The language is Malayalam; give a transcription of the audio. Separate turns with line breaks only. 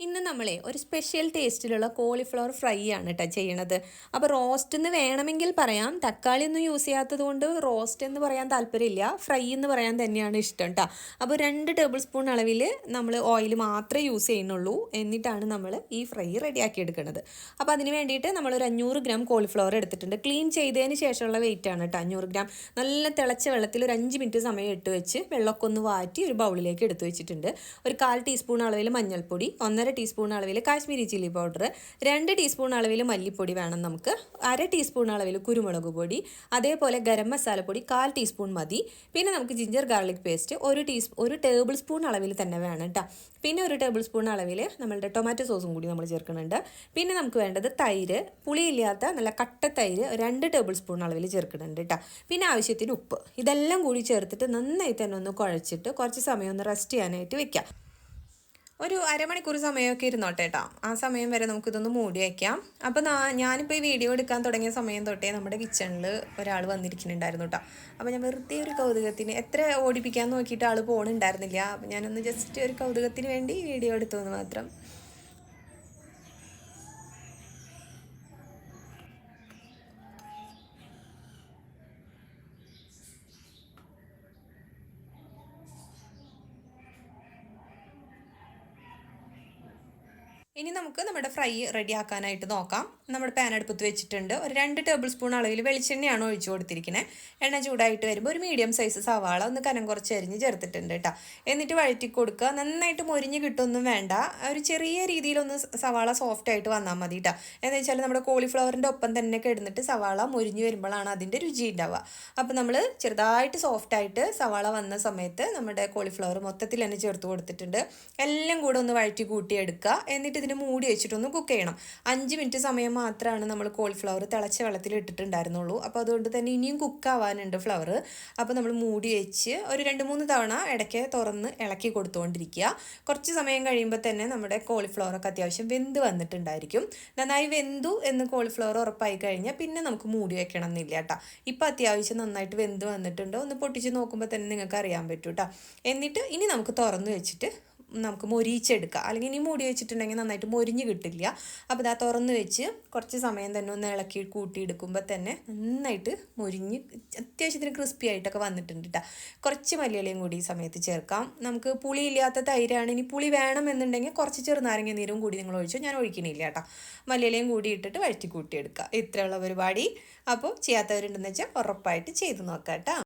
ഇന്ന് നമ്മളെ ഒരു സ്പെഷ്യൽ ടേസ്റ്റിലുള്ള കോളിഫ്ലവർ ഫ്രൈ ആണ് കേട്ടോ ചെയ്യണത്. അപ്പോൾ റോസ്റ്റ് എന്ന് വേണമെങ്കിൽ പറയാം. തക്കാളി ഒന്നും യൂസ് ചെയ്യാത്തത് കൊണ്ട് റോസ്റ്റ് എന്ന് പറയാൻ താല്പര്യമില്ല. ഫ്രൈ എന്ന് പറയാൻ തന്നെയാണ് ഇഷ്ടം കേട്ടോ അപ്പോൾ രണ്ട് ടേബിൾ സ്പൂൺ അളവിൽ നമ്മൾ ഓയിൽ മാത്രമേ യൂസ് ചെയ്യുന്നുള്ളൂ. എന്നിട്ടാണ് നമ്മൾ ഈ ഫ്രൈ റെഡിയാക്കി എടുക്കുന്നത് അപ്പോൾ അതിന് വേണ്ടിയിട്ട് നമ്മൾ ഒരു അഞ്ഞൂറ് ഗ്രാം കോളിഫ്ലവർ എടുത്തിട്ടുണ്ട്. ക്ലീൻ ചെയ്തതിന് ശേഷമുള്ള വെയിറ്റ് ആണ് കേട്ടോ അഞ്ഞൂറ് ഗ്രാം നല്ല തിളച്ച വെള്ളത്തിൽ ഒരു അഞ്ച് മിനിറ്റ് സമയം ഇട്ട് വെച്ച് വെള്ളമൊക്കെ ഒന്ന് വാറ്റി ഒരു ബൗളിലേക്ക് എടുത്തു വെച്ചിട്ടുണ്ട്. ഒരു കാൽ ടീസ്പൂൺ അളവിൽ മഞ്ഞൾപ്പൊടി ഒന്നര ടീസ്പൂൺ അളവിൽ കാശ്മീരി ചില്ലി പൗഡർ രണ്ട് ടീസ്പൂൺ അളവിൽ മല്ലിപ്പൊടി വേണം നമുക്ക് അര ടീസ്പൂൺ അളവിൽ കുരുമുളക് പൊടി അതേപോലെ ഗരം മസാലപ്പൊടി കാൽ ടീസ്പൂൺ മതി. പിന്നെ നമുക്ക് ജിഞ്ചർ ഗാർലിക് പേസ്റ്റ് ഒരു ടീസ് ഒരു ടേബിൾ സ്പൂൺ അളവിൽ തന്നെ വേണം കേട്ടോ പിന്നെ ഒരു ടേബിൾ സ്പൂൺ അളവിൽ നമ്മളുടെ ടൊമാറ്റോ സോസും കൂടി നമ്മൾ ചേർക്കുന്നുണ്ട്. പിന്നെ നമുക്ക് വേണ്ടത് തൈര് പുളിയില്ലാത്ത നല്ല കട്ട തൈര് രണ്ട് ടേബിൾ സ്പൂൺ അളവിൽ ചേർക്കുന്നുണ്ട് കേട്ടോ പിന്നെ ആവശ്യത്തിന് ഉപ്പ് ഇതെല്ലാം കൂടി ചേർത്തിട്ട് നന്നായി തന്നെ ഒന്ന് കുഴച്ചിട്ട് കുറച്ച് സമയം ഒന്ന് റെസ്റ്റ് ചെയ്യാനായിട്ട് വെക്കാം. ഒരു അരമണിക്കൂർ സമയമൊക്കെ ഇരുന്നോട്ടെ കേട്ടോ. ആ സമയം വരെ നമുക്കിതൊന്ന് മൂടി വയ്ക്കാം അപ്പോൾ ഞാനിപ്പോൾ ഈ വീഡിയോ എടുക്കാൻ തുടങ്ങിയ സമയം തൊട്ടേ നമ്മുടെ കിച്ചണിൽ ഒരാൾ വന്നിരിക്കുന്നുണ്ടായിരുന്നു കേട്ടോ. അപ്പോൾ ഞാൻ വെറുതെ ഒരു കൗതുകത്തിന് എത്ര ഓടിപ്പിക്കാൻ നോക്കിയിട്ട് ആൾ പോകണുണ്ടായിരുന്നില്ല അപ്പോൾ ഞാനൊന്ന് ജസ്റ്റ് ഒരു കൗതുകത്തിന് വേണ്ടി വീഡിയോ എടുത്തു എന്ന് മാത്രം. ഇനി നമുക്ക് നമ്മുടെ ഫ്രൈ റെഡിയാക്കാനായിട്ട് നോക്കാം. നമ്മുടെ പാൻ അടുപ്പത്ത് വെച്ചിട്ടുണ്ട്. ഒരു രണ്ട് ടേബിൾ സ്പൂൺ അളവിൽ വെളിച്ചെണ്ണയാണ് ഒഴിച്ചു കൊടുത്തിരിക്കുന്നത് എണ്ണ ചൂടായിട്ട് വരുമ്പോൾ ഒരു മീഡിയം സൈസ് സവാള ഒന്ന് കനം കുറച്ച് അരിഞ്ഞ് ചേർത്തിട്ടുണ്ട് കേട്ടോ എന്നിട്ട് വഴറ്റി കൊടുക്കുക. നന്നായിട്ട് മൊരിഞ്ഞ് കിട്ടൊന്നും വേണ്ട. ഒരു ചെറിയ രീതിയിലൊന്ന് സവാള സോഫ്റ്റ് ആയിട്ട് വന്നാൽ മതി കേട്ടോ എന്ന് വെച്ചാൽ നമ്മുടെ കോളിഫ്ലവറിന്റെ ഒപ്പം തന്നെ കിടന്നിട്ട് സവാള മൊരിഞ്ഞ് വരുമ്പോഴാണ് അതിന്റെ രുചി ഉണ്ടാവുക അപ്പോൾ നമ്മൾ ചെറുതായിട്ട് സോഫ്റ്റ് ആയിട്ട് സവാള വന്ന സമയത്ത് നമ്മുടെ കോളിഫ്ലവർ മൊത്തത്തിൽ തന്നെ ചേർത്ത് കൊടുത്തിട്ടുണ്ട്. എല്ലാം കൂടെ ഒന്ന് വഴറ്റി കൂട്ടിയെടുക്കുക. എന്നിട്ട് ഇതിന് മൂടി വെച്ചിട്ടൊന്ന് കുക്ക് ചെയ്യണം. അഞ്ച് മിനിറ്റ് സമയം മാത്രമാണ് നമ്മൾ കോളിഫ്ലവർ തിളച്ച വെള്ളത്തിൽ ഇട്ടിട്ടുണ്ടായിരുന്നുള്ളൂ. അപ്പോൾ അതുകൊണ്ട് തന്നെ ഇനിയും കുക്ക് ആവാനുണ്ട് ഫ്ലവർ അപ്പോൾ നമ്മൾ മൂടി വെച്ച് ഒരു രണ്ട് മൂന്ന് തവണ ഇടയ്ക്ക് തുറന്ന് ഇളക്കി കൊടുത്തുകൊണ്ടിരിക്കുക. കുറച്ച് സമയം കഴിയുമ്പോൾ തന്നെ നമ്മുടെ കോളിഫ്ലവറൊക്കെ അത്യാവശ്യം വെന്ത് വന്നിട്ടുണ്ടായിരിക്കും. നന്നായി വെന്തു എന്ന് കോളിഫ്ലവർ ഉറപ്പായി കഴിഞ്ഞാൽ പിന്നെ നമുക്ക് മൂടി വെക്കണം എന്നില്ല കേട്ടോ. ഇപ്പോൾ അത്യാവശ്യം നന്നായിട്ട് വെന്ത് വന്നിട്ടുണ്ട്. ഒന്ന് പൊട്ടിച്ച് നോക്കുമ്പോൾ തന്നെ നിങ്ങൾക്ക് അറിയാൻ പറ്റൂട്ടോ കേട്ടോ. എന്നിട്ട് ഇനി നമുക്ക് തുറന്ന് വെച്ചിട്ട് നമുക്ക് മൊരിച്ചെടുക്കുക അല്ലെങ്കിൽ ഇനി മൂടി വെച്ചിട്ടുണ്ടെങ്കിൽ നന്നായിട്ട് മൊരിഞ്ഞ് കിട്ടില്ല. അപ്പോൾ ഇതാ തുറന്ന് വെച്ച് കുറച്ച് സമയം തന്നെ ഒന്ന് ഇളക്കി കൂട്ടിയെടുക്കുമ്പോൾ തന്നെ നന്നായിട്ട് മൊരിഞ്ഞ് അത്യാവശ്യത്തിന് ക്രിസ്പി ആയിട്ടൊക്കെ വന്നിട്ടുണ്ട് കേട്ടോ കുറച്ച് മല്ലിയിലയും കൂടി ഈ സമയത്ത് ചേർക്കാം. നമുക്ക് പുളി ഇല്ലാത്ത തൈരാണ്. ഇനി പുളി വേണമെന്നുണ്ടെങ്കിൽ കുറച്ച് ചെറുനാരങ്ങ നീരും കൂടി നിങ്ങൾ ഒഴിച്ചു. ഞാൻ ഒഴിക്കണില്ല കേട്ടോ മല്ലിയിലയും കൂടി ഇട്ടിട്ട് വഴറ്റി കൂട്ടിയെടുക്കുക ഇത്രയുള്ള പരിപാടി. അപ്പോൾ ചെയ്യാത്തവരുണ്ടെന്ന് വെച്ചാൽ ഉറപ്പായിട്ട് ചെയ്ത് നോക്കാം കേട്ടോ